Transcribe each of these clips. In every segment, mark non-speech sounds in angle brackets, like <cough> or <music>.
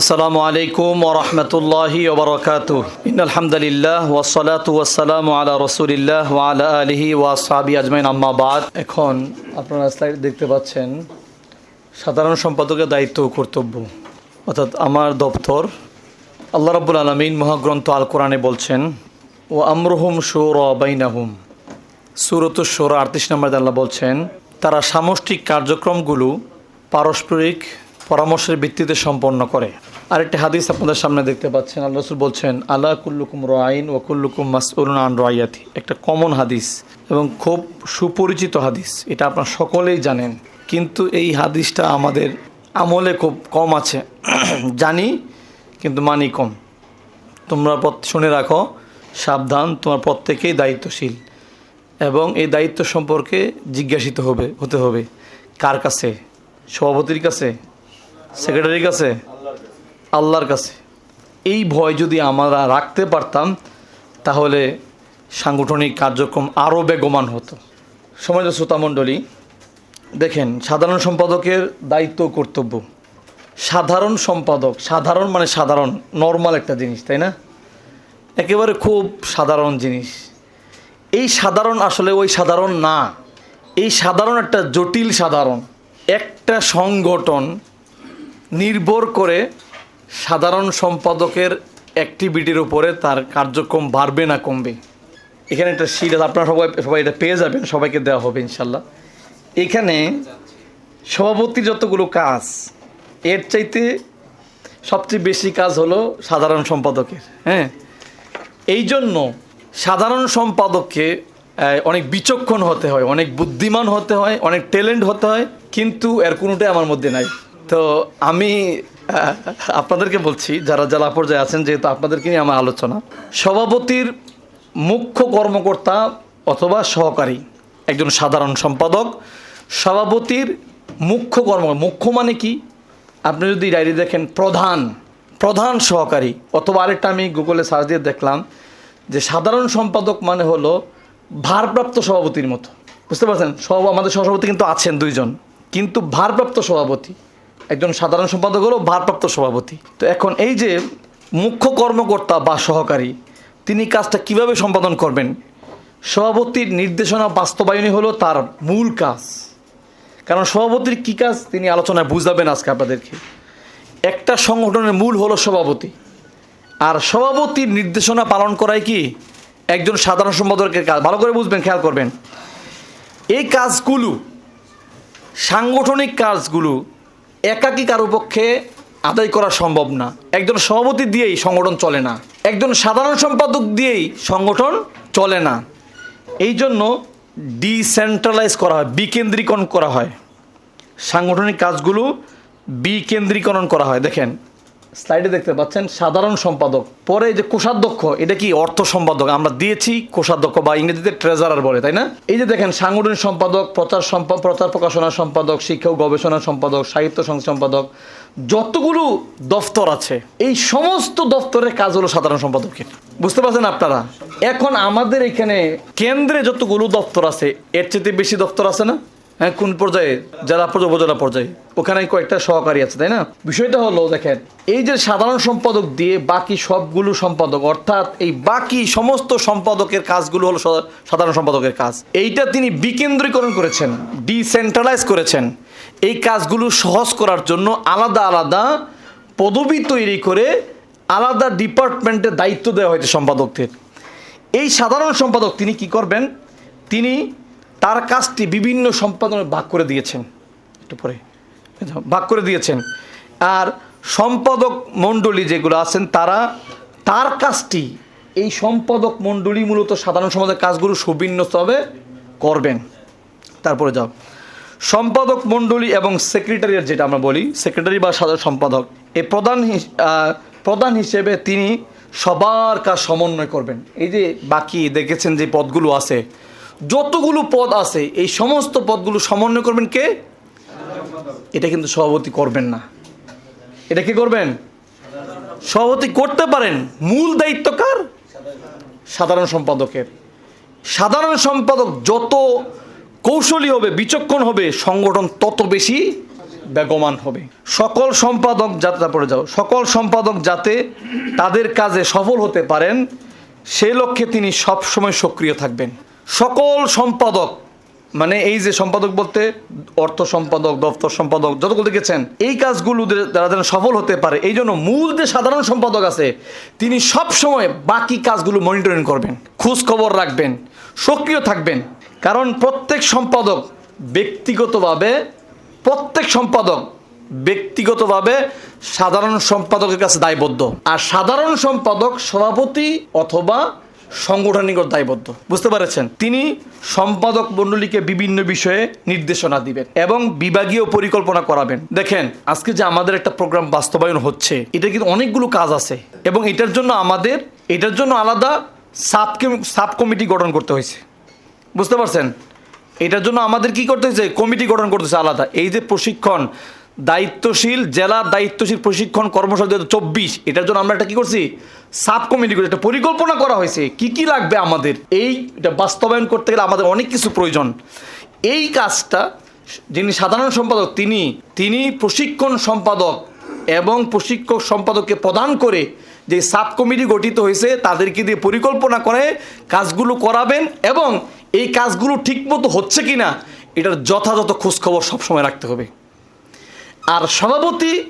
আসসালামু আলাইকুম ওরহমতুল্লাহি ওবরকাতু আলহামদুলিল্লাহ ওয়াসালাতু ওয়াসালামু আলা রসুলিল্লাহ আলা আলিহি ওয়া সাহাবি আজমাইন। আম্মা বাদ। এখন আপনারা স্লাইড দেখতে পাচ্ছেন, সাধারণ সম্পাদকের দায়িত্ব কর্তব্য। অর্থাৎ আমার দপ্তর, আল্লাহ রাব্বুল আলমিন মহাগ্রন্থ আল কোরআনে বলছেন ও আমরহুম শোর বাইনাহুম। সুরত সোরা আটত্রিশ নম্বর আল্লাহ বলছেন, তারা সামষ্টিক কার্যক্রমগুলো পারস্পরিক পরামর্শের ভিত্তিতে সম্পন্ন করে। আরেকটি হাদিস আপনাদের সামনে দেখতে পাচ্ছেন। আল্লাহ রসুল বলছেন আল্লাহ কুল্লুকুম রাইন ও কুল্লুকুম মাসউলুন আন রায়াতি একটা কমন হাদিস এবং খুব সুপরিচিত হাদিস। এটা আপনারা সকলেই জানেন। কিন্তু এই হাদিসটা আমাদের আমলে খুব কম আছে। <clears throat> জানি, কিন্তু মানি কম। তোমরা শুনে রাখো, সাবধান, তোমার প্রত্যেকেই দায়িত্বশীল। এবং এই দায়িত্ব সম্পর্কে জিজ্ঞাসিত হবে, হতে হবে। কার কাছে? সভাপতির কাছে? সেক্রেটারির কাছে? আল্লাহর কাছে। এই ভয় যদি আমরা রাখতে পারতাম, তাহলে সাংগঠনিক কার্যক্রম আরও বেগমান হতো। সমাজ শ্রোতামণ্ডলী দেখেন, সাধারণ সম্পাদকের দায়িত্ব কর্তব্য। সাধারণ সম্পাদক, সাধারণ মানে সাধারণ নর্মাল একটা জিনিস, তাই না? একেবারে খুব সাধারণ জিনিস। এই সাধারণ আসলে ওই সাধারণ না। এই সাধারণ একটা জটিল সাধারণ। একটা সংগঠন নির্ভর করে সাধারণ সম্পাদকের অ্যাক্টিভিটির উপরে তার কার্যক্রম বাড়বে না কমবে। এখানে একটা সিট আছে, আপনারা সবাই সবাই এটা পেয়ে যাবেন, সবাইকে দেওয়া হবে ইনশাল্লাহ। এখানে সভাপতির যতগুলো কাজ, এর চাইতে সবচেয়ে বেশি কাজ হলো সাধারণ সম্পাদকের হ্যাঁ? এই জন্য সাধারণ সম্পাদককে অনেক বিচক্ষণ হতে হয়, অনেক বুদ্ধিমান হতে হয়, অনেক ট্যালেন্ট হতে হয়, কিন্তু এর কোনোটাই আমার মধ্যে নাই। তো আমি আপনাদেরকে বলছি, যারা জেলা পর্যায়ে আছেন, যেহেতু আপনাদেরকে নিয়ে আমার আলোচনা, সভাপতির মুখ্য কর্মকর্তা অথবা সহকারী, একজন সাধারণ সম্পাদক, সভাপতির মুখ্য কর্ম, মুখ্য মানে কি? আপনি যদি ডায়েরি দেখেন, প্রধান প্রধান সহকারী, অথবা আরেকটা আমি গুগলে সার্চ দিয়ে দেখলাম, যে সাধারণ সম্পাদক মানে হলো ভারপ্রাপ্ত সভাপতির মতো। বুঝতে পারছেন? সব আমাদের সভাপতি কিন্তু আছেন দুইজন, কিন্তু ভারপ্রাপ্ত সভাপতি। একজন সাধারণ সম্পাদক হলো ভারপ্রাপ্ত সভাপতি। তো এখন এই যে মুখ্য কর্মকর্তা বা সহকারী, তিনি কাজটা কীভাবে সম্পাদন করবেন? সভাপতির নির্দেশনা বাস্তবায়নই হলো তার মূল কাজ। কারণ সভাপতির কী কাজ? তিনি আলোচনায় বুঝাবেন আজকে আপনাদেরকে। একটা সংগঠনের মূল হলো সভাপতি। আর সভাপতির নির্দেশনা পালন করাই কি? একজন সাধারণ সম্পাদকের কাজ। ভালো করে বুঝবেন, খেয়াল করবেন। এই কাজগুলো, সাংগঠনিক কাজগুলো একাকী কারও পক্ষে আদায় করা সম্ভব না। একজন সভাপতি দিয়েই সংগঠন চলে না। একজন সাধারণ সম্পাদক দিয়েই সংগঠন চলে না। এই জন্য ডিসেন্ট্রালাইজ করা হয়, বিকেন্দ্রীকরণ করা হয়। সাংগঠনিক কাজগুলো বিকেন্দ্রীকরণ করা হয়। দেখেন স্লাইডে দেখতে পাচ্ছেন সাধারণ সম্পাদক। পরে যে কোষাধ্যক্ষ, এটা কি অর্থ সম্পাদক? আমরা দিয়েছি কোষাধ্যক্ষ বা ইংরেজিতে ট্রেজারার বলে, তাই না? এই যে দেখেন, সাংগঠনিক সম্পাদক, প্রচার প্রচার প্রকাশনা সম্পাদক শিক্ষা ও গবেষণা সম্পাদক, সাহিত্য সম্পাদক, যতগুলো দফতর আছে, এই সমস্ত দফতরের কাজ হলো সাধারণ সম্পাদকের। বুঝতে পারছেন আপনারা? এখন আমাদের এখানে কেন্দ্রে যতগুলো দপ্তর আছে, এর চেয়ে বেশি দপ্তর আছে না? হ্যাঁ কোন পর্যায়ে? জেলা পর্যায়ে, উপজেলা পর্যায়ে। ওখানে কয়েকটা সহকারী আছে, তাই না? বিষয়টা হলো, দেখেন, এই যে সাধারণ সম্পাদক দিয়ে বাকি সবগুলো সম্পাদক, অর্থাৎ এই বাকি সমস্ত সম্পাদকের কাজগুলো হলো সাধারণ সম্পাদকের কাজ। এইটা তিনি বিকেন্দ্রীকরণ করেছেন, ডিসেন্ট্রালাইজ করেছেন। এই কাজগুলো সহজ করার জন্য আলাদা আলাদা পদবি তৈরি করে আলাদা ডিপার্টমেন্টের দায়িত্ব দেওয়া হয়েছে সম্পাদকদের। এই সাধারণ সম্পাদক তিনি কি করবেন? তিনি তার কাজটি বিভিন্ন সম্পাদনে ভাগ করে দিয়েছেন। একটু পরে। ভাগ করে দিয়েছেন। আর সম্পাদক মণ্ডলী যেগুলো আছেন, তারা তার কাজটি, এই সম্পাদক মণ্ডলী মূলত সাধারণ সমাজের কাজগুলো সুবিন্যস্তভাবে করবেন। তারপরে যাও। সম্পাদক মণ্ডলী এবং সেক্রেটারিয়েট যেটা আমরা বলি, সেক্রেটারি বা সাধারণ সম্পাদক এই প্রধান প্রধান হিসেবে তিনি সবার কাজ সমন্বয় করবেন। এই যে বাকি দেখেছেন যে পদগুলো আছে যতগুলো পদ আছে, এই সমস্ত পদগুলো সমন্বয় করবেন কে? এটা কিন্তু সভাপতি করবেন না। এটা কি করবেন? সভাপতি করতে পারেন। মূল দায়িত্ব কার? সাধারণ সম্পাদকের। সাধারণ সম্পাদক যত কৌশলী হবে, বিচক্ষণ হবে, সংগঠন তত বেশি বেগমান হবে। সকল সম্পাদক যাতে তারপরে যাও, সকল সম্পাদক যাতে তাদের কাজে সফল হতে পারেন সেই লক্ষ্যে তিনি সবসময় সক্রিয় থাকবেন। সকল সম্পাদক মানে এই যে সম্পাদক বলতে অর্থ সম্পাদক, দপ্তর সম্পাদক, যতগুলো দেখেছেন, এই কাজগুলো তারা যেন সফল হতে পারে, এই জন্য মূল যে সাধারণ সম্পাদক আছে, তিনি সব সময় বাকি কাজগুলো মনিটরিং করবেন খোঁজ খবর রাখবেন, সক্রিয় থাকবেন। কারণ প্রত্যেক সম্পাদক ব্যক্তিগতভাবে, প্রত্যেক সম্পাদক ব্যক্তিগতভাবে সাধারণ সম্পাদকের কাছে দায়বদ্ধ। আর সাধারণ সম্পাদক, সভাপতি অথবা সাংগঠনিক দায়বদ্ধ। বুঝতে পেরেছেন? তিনি সম্পাদক মণ্ডলীকে বিভিন্ন বিষয়ে নির্দেশনা দিবেন এবং বিভাগীয় পরিকল্পনা করাবেন। দেখেন, আজকে যে আমাদের একটা প্রোগ্রাম বাস্তবায়ন হচ্ছে, এটা কিন্তু অনেকগুলো কাজ আছে এবং এটার জন্য আমাদের, এটার জন্য আলাদা সাব সাব কমিটি গঠন করতে হয়েছে। বুঝতে পারছেন? এটার জন্য আমাদের কি করতে হয়েছে? কমিটি গঠন করতেছে আলাদা। এই যে প্রশিক্ষণ দায়িত্বশীল জেলা দায়িত্বশীল প্রশিক্ষণ কর্মশালা দু চব্বিশ। এটার জন্য আমরা একটা কি করছি? সাব কমিটি করে একটা পরিকল্পনা করা হয়েছে। কি কি লাগবে আমাদের? এই এটা বাস্তবায়ন করতে গেলে আমাদের অনেক কিছু প্রয়োজন। এই কাজটা যিনি সাধারণ সম্পাদক, তিনি তিনি প্রশিক্ষণ সম্পাদক এবং প্রশিক্ষক সম্পাদককে প্রদান করে যে সাব কমিটি গঠিত হয়েছে, তাদেরকে দিয়ে পরিকল্পনা করে কাজগুলো করাবেন এবং এই কাজগুলো ঠিকমতো হচ্ছে কি না এটার যথাযথ খোঁজখবর সবসময় রাখতে হবে। আর সভাপতি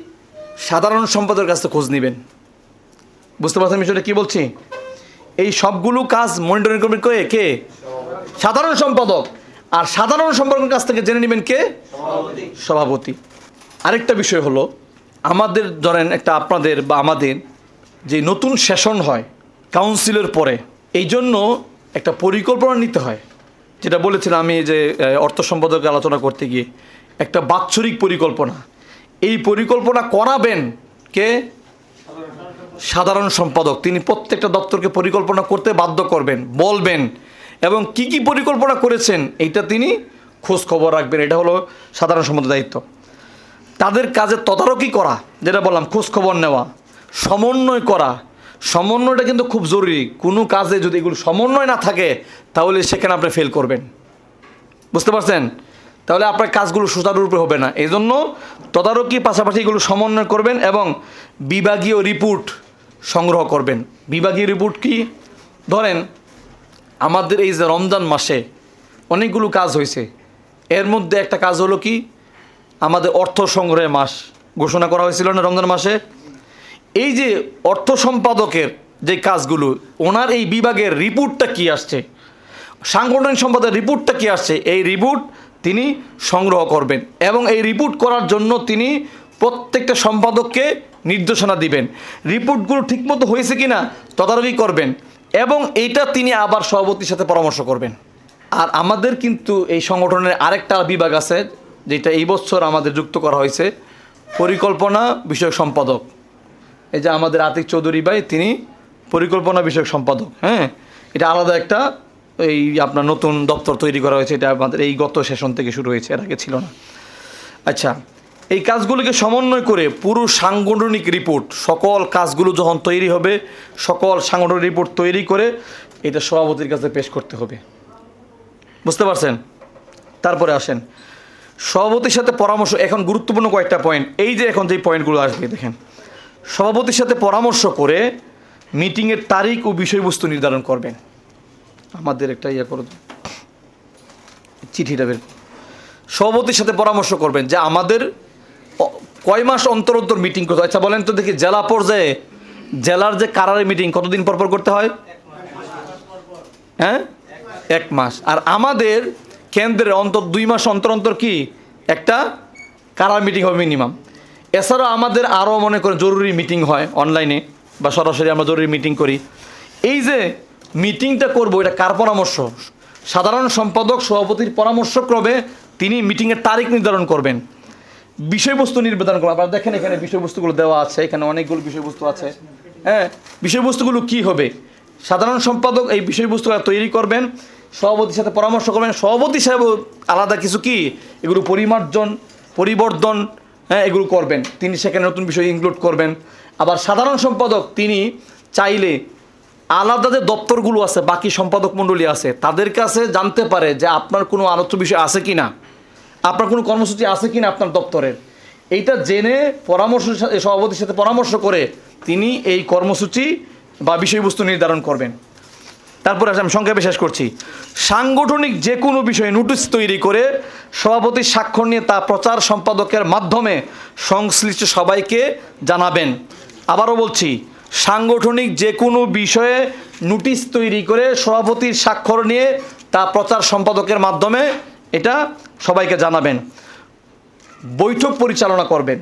সাধারণ সম্পাদকের কাছে খোঁজ নেবেন। বুঝতে পারছেন বিষয়টা কী বলছি? এই সবগুলো কাজ মনিটরিং করবেন কে? কে? সাধারণ সম্পাদক। আর সাধারণ সম্পাদকের কাছ থেকে জেনে নেবেন কে? সভাপতি। আরেকটা বিষয় হলো, আমাদের ধরেন একটা আপনাদের বা আমাদের যে নতুন সেশন হয় কাউন্সিলের পরে, এই জন্য একটা পরিকল্পনা নিতে হয়। যেটা বলেছিলাম আমি যে অর্থ সম্পাদকে আলোচনা করতে গিয়ে। একটা বাৎসরিক পরিকল্পনা। এই পরিকল্পনা করাবেন কে? সাধারণ সম্পাদক। তিনি প্রত্যেকটা দপ্তরকে পরিকল্পনা করতে বাধ্য করবেন, বলবেন। এবং কি কি পরিকল্পনা করেছেন, এইটা তিনি খোঁজ খবর রাখবেন। এটা হলো সাধারণ সম্পাদক দায়িত্ব। তাদের কাজের তদারকি করা, যেটা বললাম খোঁজ খবর নেওয়া, সমন্বয় করা। সমন্বয়টা কিন্তু খুব জরুরি। কোনো কাজে যদি এগুলো সমন্বয় না থাকে, তাহলে সেখানে আপনি ফেল করবেন। বুঝতে পারছেন? তাহলে আপনার কাজগুলো সুচারুরূপে হবে না। এই জন্য তদারকি পাশাপাশি এগুলো সমন্বয় করবেন এবং বিভাগীয় রিপোর্ট সংগ্রহ করবেন। বিভাগীয় রিপোর্ট কি? ধরেন, আমাদের এই যে রমজান মাসে অনেকগুলো কাজ হয়েছে। এর মধ্যে একটা কাজ হলো কি? আমাদের অর্থ সংগ্রহের মাস ঘোষণা করা হয়েছিল না রমজান মাসে? এই যে অর্থ সম্পাদকের যে কাজগুলো, ওনার এই বিভাগের রিপোর্টটা কি আসছে? সাংগঠনিক সম্পাদকের রিপোর্টটা কি আসছে? এই রিপোর্ট তিনি সংগ্রহ করবেন এবং এই রিপোর্ট করার জন্য তিনি প্রত্যেকটা সম্পাদককে নির্দেশনা দিবেন। রিপোর্টগুলো ঠিকমতো হয়েছে কি না তদারকি করবেন এবং এইটা তিনি আবার সভাপতির সাথে পরামর্শ করবেন। আর আমাদের কিন্তু এই সংগঠনের আরেকটা বিভাগ আছে, যেটা এই বছর আমাদের যুক্ত করা হয়েছে, পরিকল্পনা বিষয়ক সম্পাদক। এই যে আমাদের আতিক চৌধুরী ভাই, তিনি পরিকল্পনা বিষয়ক সম্পাদক হ্যাঁ? এটা আলাদা একটা এই আপনার নতুন দপ্তর তৈরি করা হয়েছে, এটা আমাদের এই গত সেশন থেকে শুরু হয়েছে, এর আগে ছিল না। আচ্ছা এই কাজগুলোকে সমন্বয় করে পুরো সাংগঠনিক রিপোর্ট, সকল কাজগুলো যখন তৈরি হবে, সকল সাংগঠনিক রিপোর্ট তৈরি করে এটা সভাপতির কাছে পেশ করতে হবে। বুঝতে পারছেন? তারপরে আসেন। সভাপতির সাথে পরামর্শ, এখন গুরুত্বপূর্ণ কয়েকটা পয়েন্ট এই যে এখন যে পয়েন্টগুলো আসবে, দেখেন। সভাপতির সাথে পরামর্শ করে মিটিংয়ের তারিখ ও বিষয়বস্তু নির্ধারণ করবেন। আমাদের একটা ইয়ে করে। চিঠিটা বের সভাপতির সাথে পরামর্শ করবেন যে আমাদের কয় মাস অন্তর অন্তর মিটিং করতে হয়? আচ্ছা বলেন তো দেখি, জেলা পর্যায়ে জেলার যে কারারের মিটিং কতদিন পর পর করতে হয়? হ্যাঁ? এক মাস। আর আমাদের কেন্দ্রের অন্তর, দুই মাস অন্তর অন্তর কি? একটা কারার মিটিং হবে মিনিমাম এছাড়াও আমাদের আরও মনে করেন জরুরি মিটিং হয় অনলাইনে বা সরাসরি আমরা জরুরি মিটিং করি। এই যে মিটিংটা করব, এটা কার পরামর্শ? সাধারণ সম্পাদক, সভাপতির পরামর্শক্রমে তিনি মিটিংয়ের তারিখ নির্ধারণ করবেন। বিষয়বস্তু নির্ধারণ করবেন। আপনারা দেখেন এখানে বিষয়বস্তুগুলো দেওয়া আছে, এখানে অনেকগুলো বিষয়বস্তু আছে। হ্যাঁ বিষয়বস্তুগুলো কি হবে? সাধারণ সম্পাদক এই বিষয়বস্তুগুলো তৈরি করবেন, সভাপতির সাথে পরামর্শ করবেন। সভাপতি সাহেব আলাদা কিছু কি? এগুলো পরিমার্জন, পরিবর্তন হ্যাঁ এগুলো করবেন। তিনি সেখানে নতুন বিষয় ইনক্লুড করবেন। আবার সাধারণ সম্পাদক, তিনি চাইলে আলাদা যে দপ্তরগুলো আছে, বাকি সম্পাদক মণ্ডলী আছে, তাদের কাছে জানতে পারে যে আপনার কোনো আলোচ্য বিষয় আছে কি না আপনার কোনো কর্মসূচি আছে কি না আপনার দপ্তরের? এইটা জেনে পরামর্শ সভাপতির সাথে পরামর্শ করে তিনি এই কর্মসূচি বা বিষয়বস্তু নির্ধারণ করবেন। তারপরে আমি সংক্ষেপে শেষ করছি। সাংগঠনিক যে কোনো বিষয়ে নোটিশ তৈরি করে সভাপতির স্বাক্ষর নিয়ে তা প্রচার সম্পাদকের মাধ্যমে সংশ্লিষ্ট সবাইকে জানাবেন। আবারও বলছি সাংগঠনিক যে কোনো বিষয়ে নোটিশ তৈরি করে সভাপতির স্বাক্ষর নিয়ে তা প্রচার সম্পাদকের মাধ্যমে এটা সবাইকে জানাবেন, বৈঠক পরিচালনা করবেন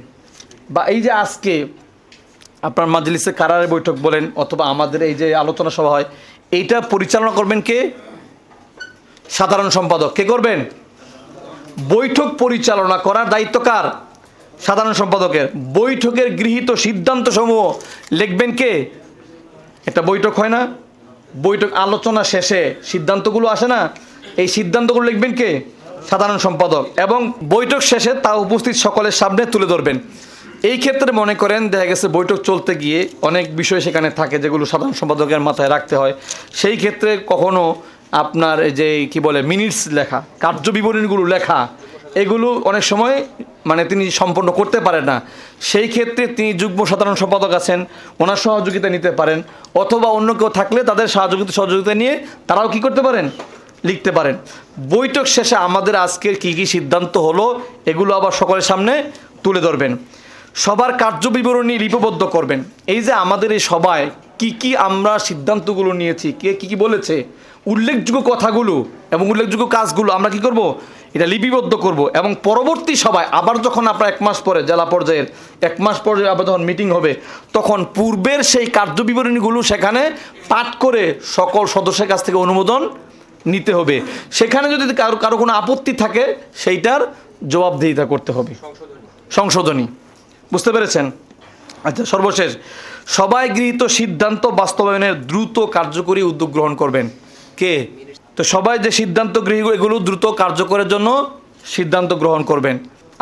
বা এই যে আজকে আপনার মাজলিসে কারারে বৈঠক বলেন অথবা আমাদের এই যে আলোচনা সভা হয়, এইটা পরিচালনা করবেন কে? সাধারণ সম্পাদক। কে করবেন? বৈঠক পরিচালনা করার দায়িত্ব কার? সাধারণ সম্পাদকের বৈঠকের গৃহীত সিদ্ধান্ত সমূহ লিখবেন কে? একটা বৈঠক হয় না? বৈঠক আলোচনা শেষে সিদ্ধান্তগুলো আসে না? এই সিদ্ধান্তগুলো লিখবেন কে? সাধারণ সম্পাদক। এবং বৈঠক শেষে তা উপস্থিত সকলের সামনে তুলে ধরবেন। এই ক্ষেত্রে মনে করেন, দেখা গেছে বৈঠক চলতে গিয়ে অনেক বিষয় সেখানে থাকে যেগুলো সাধারণ সম্পাদকের মাথায় রাখতে হয়। সেই ক্ষেত্রে কখনো আপনার যে, কি বলে মিনিটস লেখা কার্য বিবরণীগুলো লেখা, এগুলো অনেক সময় মানে তিনি সম্পন্ন করতে পারেন না। সেই ক্ষেত্রে তিনি যুগ্ম সাধারণ সম্পাদক আছেন, ওনার সহযোগিতা নিতে পারেন, অথবা অন্য কেউ থাকলে তাদের সহযোগিতা সহযোগিতা নিয়ে তারাও কি করতে পারেন? লিখতে পারেন। বৈঠক শেষে আমাদের আজকের কী কী সিদ্ধান্ত হলো, এগুলো আবার সকলের সামনে তুলে ধরবেন। সবার কার্য বিবরণী লিপিবদ্ধ করবেন। এই যে আমাদের এই সবাই কি কি আমরা সিদ্ধান্তগুলো নিয়েছি, কে কি কি বলেছে, উল্লেখযোগ্য কথাগুলো এবং উল্লেখযোগ্য কাজগুলো আমরা কি করব? এটা লিপিবদ্ধ করব এবং পরবর্তী সভায়, আবার যখন আপনার এক মাস পরে জেলা পর্যায়ের, এক মাস পরে আবার যখন মিটিং হবে, তখন পূর্বের সেই কার্য বিবরণীগুলো সেখানে পাঠ করে সকল সদস্যের কাছ থেকে অনুমোদন নিতে হবে। সেখানে যদি কারও কারও কোনো আপত্তি থাকে, সেইটার জবাবদিহিতা করতে হবে। সংশোধনী। বুঝতে পেরেছেন? আচ্ছা সর্বশেষ। সবাই গৃহীত সিদ্ধান্ত বাস্তবায়নের দ্রুত কার্যকরী উদ্যোগ গ্রহণ করবেন। কে? তো সবাই যে সিদ্ধান্ত গৃহী, এগুলো দ্রুত কার্যকরের জন্য সিদ্ধান্ত গ্রহণ করবেন।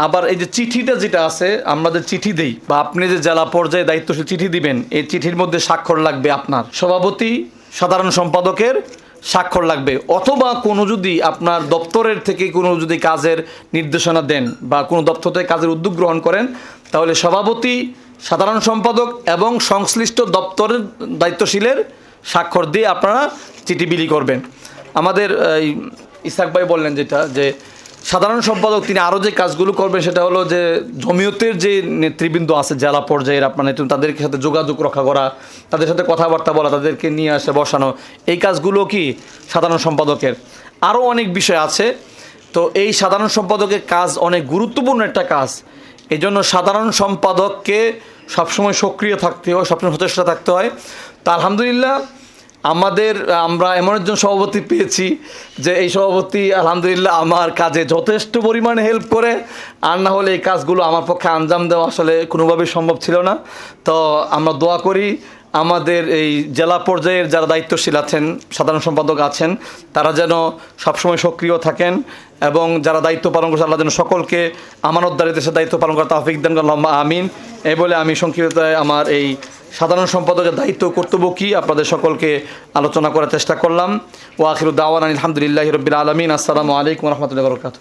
আবার এই যে চিঠিটা যেটা আছে, আমরা যে চিঠি দিই, বা আপনি যে জেলা পর্যায়ে দায়িত্বশীল চিঠি দিবেন, এই চিঠির মধ্যে স্বাক্ষর লাগবে আপনার। সভাপতি, সাধারণ সম্পাদকের স্বাক্ষর লাগবে। অথবা কোনো যদি আপনার দপ্তরের থেকে কোনো যদি কাজের নির্দেশনা দেন, বা কোনো দপ্তর থেকে কাজের উদ্যোগ গ্রহণ করেন, তাহলে সভাপতি, সাধারণ সম্পাদক এবং সংশ্লিষ্ট দপ্তরের দায়িত্বশীলের স্বাক্ষর দিয়ে আপনারা চিঠি বিলি করবেন। আমাদের ইসাক ভাই বললেন যেটা, যে সাধারণ সম্পাদক তিনি আরও যে কাজগুলো করবেন সেটা হলো যে জমিয়তের যে নেতৃবৃন্দ আছে, জেলা পর্যায়ের আপনার নেতৃত্ব তাদের সাথে যোগাযোগ রক্ষা করা, তাদের সাথে কথাবার্তা বলা, তাদেরকে নিয়ে আসে, বসানো, এই কাজগুলো কি সাধারণ সম্পাদকের? আরও অনেক বিষয় আছে। তো এই সাধারণ সম্পাদকের কাজ অনেক গুরুত্বপূর্ণ একটা কাজ। এই জন্য সাধারণ সম্পাদককে সবসময় সক্রিয় থাকতে হয়, সবসময় সচেষ্ট থাকতে হয়। তো আলহামদুলিল্লাহ আমাদের, আমরা এমন একজন সভাপতি পেয়েছি যে এই সভাপতি আলহামদুলিল্লাহ আমার কাজে যথেষ্ট পরিমাণে হেল্প করে। আর না হলে এই কাজগুলো আমার পক্ষে আঞ্জাম দেওয়া আসলে কোনোভাবেই সম্ভব ছিল না। তো আমরা দোয়া করি আমাদের এই জেলা পর্যায়ের যারা দায়িত্বশীল আছেন, সাধারণ সম্পাদক আছেন, তারা যেন সবসময় সক্রিয় থাকেন এবং যারা দায়িত্ব পালন করছে, আল্লাহ যেন সকলকে আমানতদারি দেশের দায়িত্ব পালন করা তাফিক দেন আমিন। এই বলে আমি সংক্ষিপ্ততায় আমার এই সাধারণ সম্পাদকের দায়িত্ব কর্তব্য কী? আপনাদের সকলকে আলোচনা করার চেষ্টা করলাম। ও আখির দাওয়ান আলহামদুলিল্লাহ রবিল আলমিন। আসসালামু আলাইকুম রহমতুল্লাহ বরকাত